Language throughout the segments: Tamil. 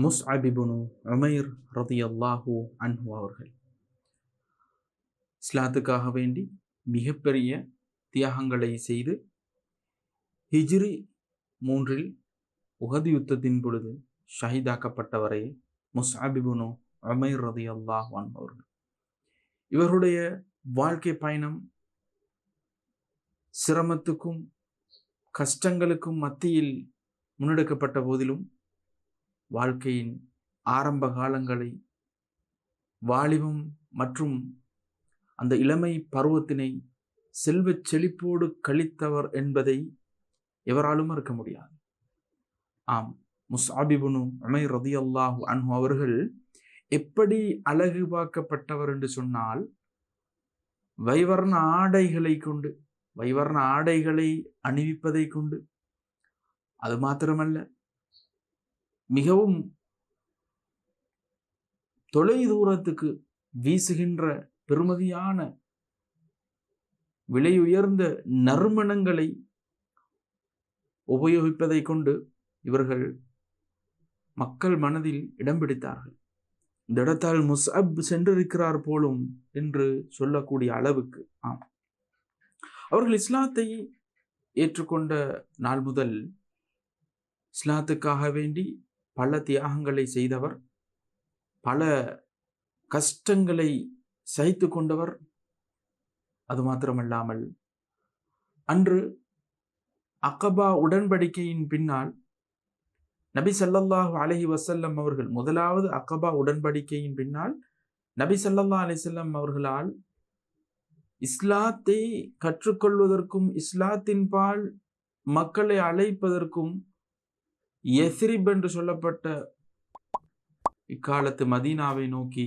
முஸ்அபிபுனு உமைர் ரதியல்லாஹு அன்ஹு அவர்கள். இஸ்லாத்துக்காக வேண்டி மிகப்பெரிய தியாகங்களை செய்து ஹிஜ்ரி மூன்றில் உகது யுத்தத்தின் பொழுது ஷஹீதாக்கப்பட்டவரே முஸ்அபிபுனு உமைர் ரதியல்லாஹு அன்ஹு அவர்கள். இவருடைய வாழ்க்கை பயணம் சிரமத்துக்கும் கஷ்டங்களுக்கும் மத்தியில் முன்னெடுக்கப்பட்ட போதிலும் வாழ்க்கையின் ஆரம்ப காலங்களை வாலிபம் மற்றும் அந்த இளமை பருவத்தினை செல்வச் செழிப்போடு கழித்தவர் என்பதை எவராலும் மறுக்க முடியாது. ஆம் முசாபிபுனு அமை ரதி அல்லாஹு அன்ஹு அவர்கள் எப்படி அழகு பார்க்கப்பட்டவர் என்று சொன்னால் வைவர்ண ஆடைகளை கொண்டு வைவர்ண ஆடைகளை அணிவிப்பதை கொண்டு. அது மாத்திரமல்ல மிகவும் தொலை தூரத்துக்கு வீசுகின்ற பெருமதியான விலை உயர்ந்த நறுமணங்களை உபயோகிப்பதை கொண்டு இவர்கள் மக்கள் மனதில் இடம் பிடித்தார்கள். இந்த இடத்தால் முசப் சென்றிருக்கிறார் போலும் என்று சொல்லக்கூடிய அளவுக்கு ஆம். அவர்கள் இஸ்லாத்தை ஏற்றுக்கொண்ட நாள் முதல் இஸ்லாத்துக்காக வேண்டி பல தியாகங்களை செய்தவர் பல கஷ்டங்களை சகித்து கொண்டவர். அது மாத்திரமல்லாமல் அன்று அக்கபா உடன்படிக்கையின் பின்னால் நபி சல்லல்லாஹு அலஹி வசல்லம் அவர்கள் முதலாவது அக்கபா உடன்படிக்கையின் பின்னால் நபி சல்லல்லா அலிசல்லம் அவர்களால் இஸ்லாத்தை கற்றுக்கொள்வதற்கும் இஸ்லாத்தின் பால் மக்களை அழைப்பதற்கும் எஸ்ரிப் என்று சொல்லப்பட்ட இக்காலத்து மதீனாவை நோக்கி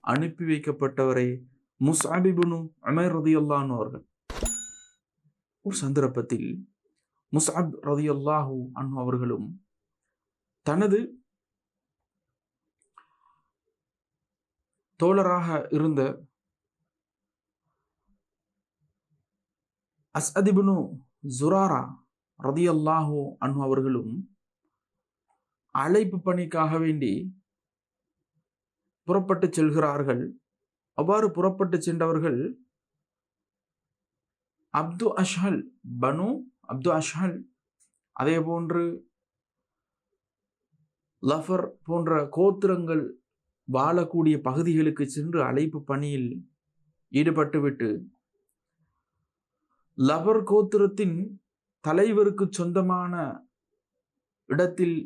அனுப்பி வைக்கப்பட்டவரை முசாபிபுனு அமர் ரதியுல்லான் அவர்கள். ஒரு சந்தர்ப்பத்தில் முசாப் ரதியுல்லாஹு அன் அவர்களும் தனது தோழராக இருந்த அஸ்அதிபுனு ஜுராரா ரதியல்லாஹு அனு அவர்களும் அழைப்பு பணிக்காக வேண்டி புறப்பட்டு செல்கிறார்கள். அவ்வாறு புறப்பட்டு சென்றவர்கள் அப்து அஷ்ஹல் பனு அப்து அஷ்ஹல் அதே போன்று லஃபர் போன்ற கோத்திரங்கள் வாழக்கூடிய பகுதிகளுக்கு சென்று அழைப்பு பணியில் ஈடுபட்டுவிட்டு லபர் கோத்திரத்தின் தலைவருக்கு சொந்தமான இடத்தில்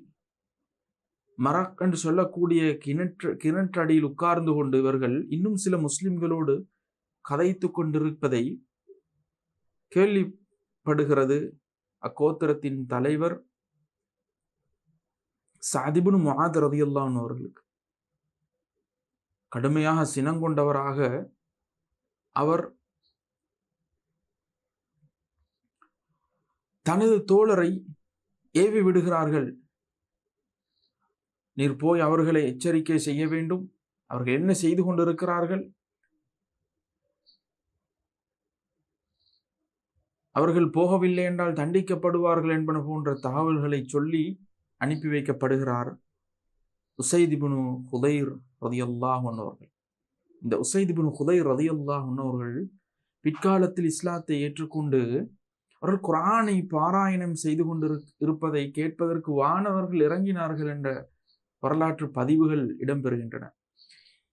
மராக் என்று சொல்லக்கூடிய கிணற்று கிணற்றடியில் உட்கார்ந்து கொண்டு இவர்கள் இன்னும் சில முஸ்லிம்களோடு கதைத்து கொண்டிருப்பதை கேள்விப்படுகிறது. அக்கோத்திரத்தின் தலைவர் சாதிபுன் முகாத் ரதியுல்லான் அவர்களுக்கு. கடுமையாக சினங்கொண்டவராக அவர் தனது தோழரை ஏவி விடுகிறார்கள். நீர் போய் அவர்களை எச்சரிக்கை செய்ய வேண்டும். அவர்கள் என்ன செய்து கொண்டிருக்கிறார்கள்? அவர்கள் போகவில்லை என்றால் தண்டிக்கப்படுவார்கள் என்பன போன்ற தகவல்களை சொல்லி அனுப்பி வைக்கப்படுகிறார் உசைதிபுனு ஹுதைர் ரதியல்லாஹ் அவர்கள். இந்த உசைதிபுனு ஹுதைர் ரதியல்லாஹ் அவர்கள் பிற்காலத்தில் இஸ்லாத்தை ஏற்றுக்கொண்டு அவர்கள் குரானை பாராயணம் செய்து கொண்டு இருப்பதை கேட்பதற்கு வானவர்கள் இறங்கினார்கள் என்ற வரலாற்று பதிவுகள் இடம்பெறுகின்றன.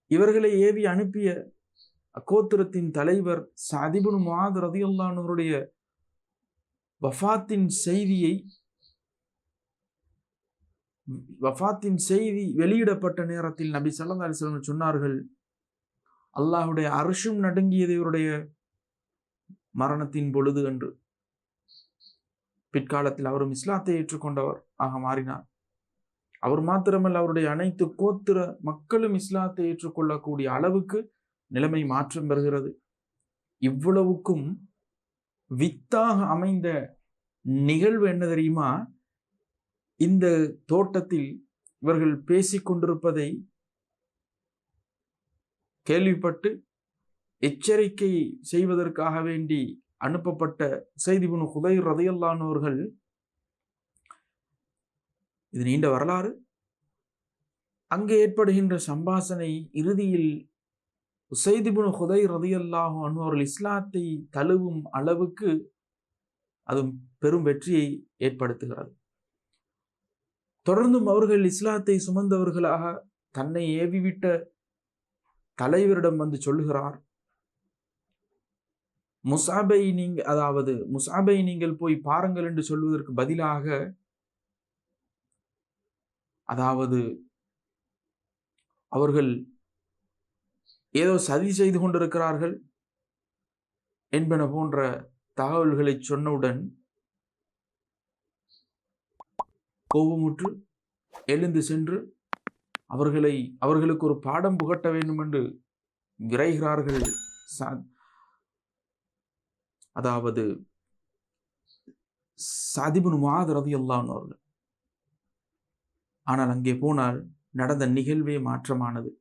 இவர்களை ஏவி அனுப்பிய அக்கோத்திரத்தின் தலைவர் சதிபுன் மாத் ரதியுல்லானவருடைய வஃபாத்தின் செய்தியை வஃபாத்தின் செய்தி வெளியிடப்பட்ட நேரத்தில் நபி சல்லா அலிஸ்லாம் சொன்னார்கள் அல்லாஹுடைய அரசும் நடுங்கியது இவருடைய மரணத்தின் பொழுது என்று. பிற்காலத்தில் அவரும் இஸ்லாத்தை ஏற்றுக்கொண்டவர் ஆக மாறினார். அவர் மாத்திரமல்ல அவருடைய அனைத்து கோத்திர மக்களும் இஸ்லாத்தை ஏற்றுக்கொள்ளக்கூடிய அளவுக்கு நிலைமை மாற்றம் பெறுகிறது இவ்வளவுக்கும் வித்தாக அமைந்த நிகழ்வு என்ன தெரியுமா? இந்த தோட்டத்தில் இவர்கள் பேசிக்கொண்டிருப்பதை கேள்விப்பட்டு எச்சரிக்கை செய்வதற்காக வேண்டி அனுப்பப்பட்ட செய்திபுன் ஹுதை ரதையல்லானவர்கள் இது நீண்ட வரலாறு. அங்கே ஏற்படுகின்ற சம்பாசனை இறுதியில் உசைதிபுன் ஹுதை ரதியல்லாஹு அன்வர்கள் இஸ்லாத்தை தழுவும் அளவுக்கு அது பெரும் வெற்றியை ஏற்படுத்துகிறது. தொடர்ந்தும் அவர்கள் இஸ்லாத்தை சுமந்தவர்களாக தன்னை ஏவிவிட்ட தலைவரிடம் வந்து சொல்லுகிறார். முசாபை நீங்க அதாவது முசாபை நீங்கள் போய் பாருங்கள் என்று சொல்வதற்கு பதிலாக அதாவது அவர்கள் ஏதோ சதி செய்து கொண்டிருக்கிறார்கள் என்பன போன்ற தகவல்களை சொன்னவுடன் கோபமுற்று எழுந்து சென்று அவர்களை அவர்களுக்கு ஒரு பாடம் புகட்ட வேண்டும் என்று விரைகிறார்கள். அதாவது சாதிபுன் மாத் ரதியல்லான் அவர்கள். ஆனால் அங்கே போனால் நடந்த நிகழ்வே மாற்றமானது.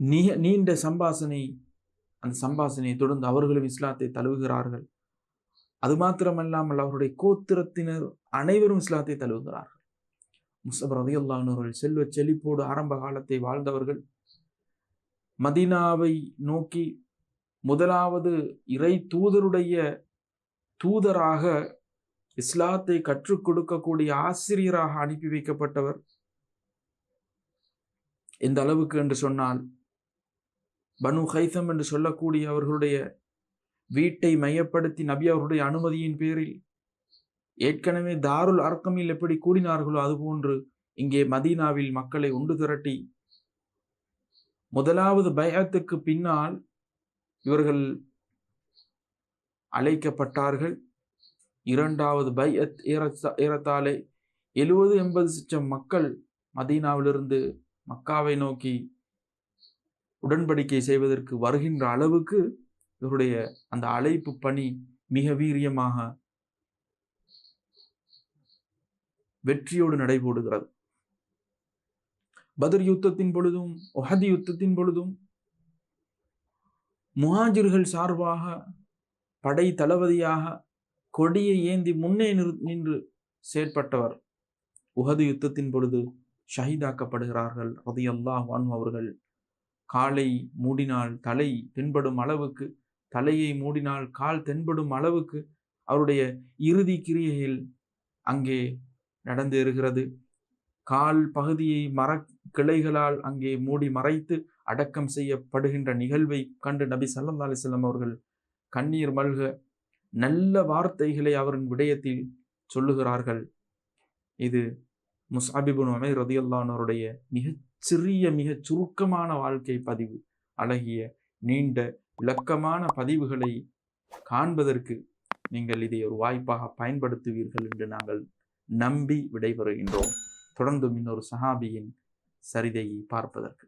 நீ- நீண்ட சம்பாசனை அந்த சம்பாசனையை தொடர்ந்து அவர்களும் இஸ்லாத்தை தழுவுகிறார்கள். அது மாத்திரமல்லாமல் அவருடைய கோத்திரத்தினர் அனைவரும் இஸ்லாத்தை தழுவுகிறார்கள். முசப் ரதையுல்லானவர்கள் செல்வ செழிப்போடு ஆரம்ப காலத்தை வாழ்ந்தவர்கள். மதீனாவை நோக்கி முதலாவது இறை தூதருடைய தூதராக இஸ்லாத்தை கற்றுக் கொடுக்கக்கூடிய ஆசிரியராக அனுப்பி வைக்கப்பட்டவர். இந்த அளவுக்கு என்று சொன்னால் பனு ஹைசம் என்று சொல்லக்கூடிய அவர்களுடைய வீட்டை மையப்படுத்தி நபி அவர்களுடைய அனுமதியின் பேரில் ஏற்கனவே தாருல் அர்க்கமில் எப்படி கூடினார்களோ அதுபோன்று இங்கே மதீனாவில் மக்களை உண்டு திரட்டி முதலாவது பயத்துக்கு பின்னால் இவர்கள் அழைக்கப்பட்டார்கள். இரண்டாவது பையத் ஏறத்தாலே எழுபது எண்பது லட்சம் மக்கள் மதீனாவிலிருந்து மக்காவை நோக்கி உடன்படிக்கை செய்வதற்கு வருகின்ற அளவுக்கு இவருடைய அந்த அழைப்பு பணி மிக வீரியமாக வெற்றியோடு நடைபோடுகிறது. பதர் யுத்தத்தின் பொழுதும் ஒஹதி யுத்தத்தின் பொழுதும் முஹாஜிர்கள் சார்பாக படை தளபதியாக கொடியை ஏந்தி முன்னே நிறு- நின்று செயற்பட்டவர். உகது யுத்தத்தின் பொழுது ஷஹீதாக்கப்படுகிறார்கள். ரதியல்லாஹு வான் அவர்கள் காலை மூடினால் தலை தென்படும் அளவுக்கு தலையை மூடினால் கால் தென்படும் அளவுக்கு அவருடைய இறுதி கிரியையில் அங்கே நடந்தேறுகிறது. கால் பகுதியை மர கிளைகளால் அங்கே மூடி மறைத்து அடக்கம் செய்யப்படுகின்ற நிகழ்வை கண்டு நபி சல்லா அலிஸ்லாம் அவர்கள் கண்ணீர் மல்க நல்ல வார்த்தைகளை அவரின் விடயத்தில் சொல்லுகிறார்கள். இது முசாபிபுன் அமை ரதியல்லானோருடைய மிகச்சிறிய மிகச் சிறிய மிகச் சுருக்கமான வாழ்க்கை பதிவு. அழகிய நீண்ட விளக்கமான பதிவுகளை காண்பதற்கு நீங்கள் இதை ஒரு வாய்ப்பாக பயன்படுத்துவீர்கள் என்று நாங்கள் நம்பி விடைபெறுகின்றோம். தொடர்ந்தும் இன்னொரு சஹாபியின் சரிதையை பார்ப்பதற்கு.